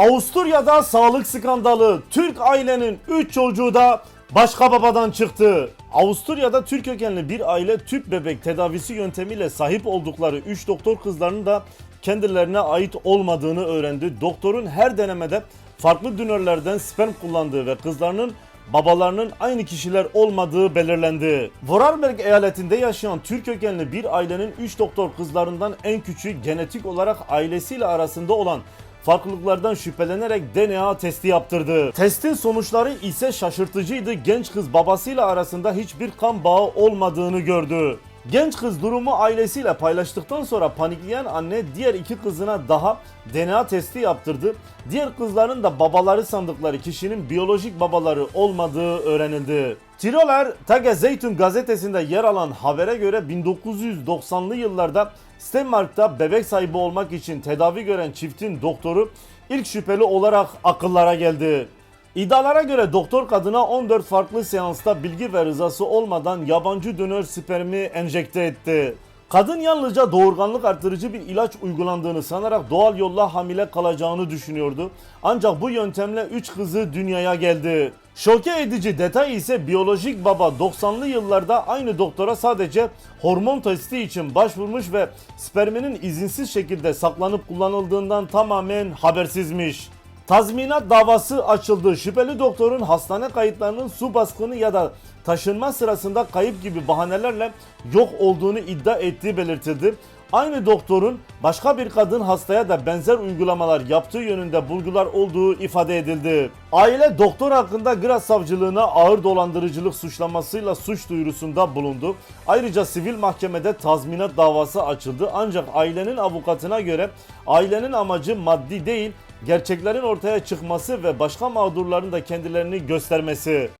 Avusturya'da sağlık skandalı. Türk ailenin 3 çocuğu da başka babadan çıktı. Avusturya'da Türk kökenli bir aile tüp bebek tedavisi yöntemiyle sahip oldukları 3 doktor kızlarının da kendilerine ait olmadığını öğrendi. Doktorun her denemede farklı dünörlerden sperm kullandığı ve kızlarının babalarının aynı kişiler olmadığı belirlendi. Vorarlberg eyaletinde yaşayan Türk kökenli bir ailenin 3 doktor kızlarından en küçüğü genetik olarak ailesiyle arasında olan farklılıklardan şüphelenerek DNA testi yaptırdı. Testin sonuçları ise şaşırtıcıydı. Genç kız babasıyla arasında hiçbir kan bağı olmadığını gördü. Genç kız durumu ailesiyle paylaştıktan sonra panikleyen anne diğer iki kızına daha DNA testi yaptırdı. Diğer kızların da babaları sandıkları kişinin biyolojik babaları olmadığı öğrenildi. Tiroler Tage Zeytun gazetesinde yer alan habere göre 1990'lı yıllarda Stenmark'ta bebek sahibi olmak için tedavi gören çiftin doktoru ilk şüpheli olarak akıllara geldi. İddialara göre doktor kadına 14 farklı seansta bilgi ve rızası olmadan yabancı dönör spermi enjekte etti. Kadın yalnızca doğurganlık artırıcı bir ilaç uygulandığını sanarak doğal yolla hamile kalacağını düşünüyordu. Ancak bu yöntemle 3 kızı dünyaya geldi. Şoke edici detay ise biyolojik baba 90'lı yıllarda aynı doktora sadece hormon testi için başvurmuş ve sperminin izinsiz şekilde saklanıp kullanıldığından tamamen habersizmiş. Tazminat davası açıldı. Şüpheli doktorun hastane kayıtlarının su baskını ya da taşınma sırasında kayıp gibi bahanelerle yok olduğunu iddia ettiği belirtildi. Aynı doktorun başka bir kadın hastaya da benzer uygulamalar yaptığı yönünde bulgular olduğu ifade edildi. Aile doktor hakkında Graz savcılığına ağır dolandırıcılık suçlamasıyla suç duyurusunda bulundu. Ayrıca sivil mahkemede tazminat davası açıldı. Ancak ailenin avukatına göre ailenin amacı maddi değil, gerçeklerin ortaya çıkması ve başka mağdurların da kendilerini göstermesi.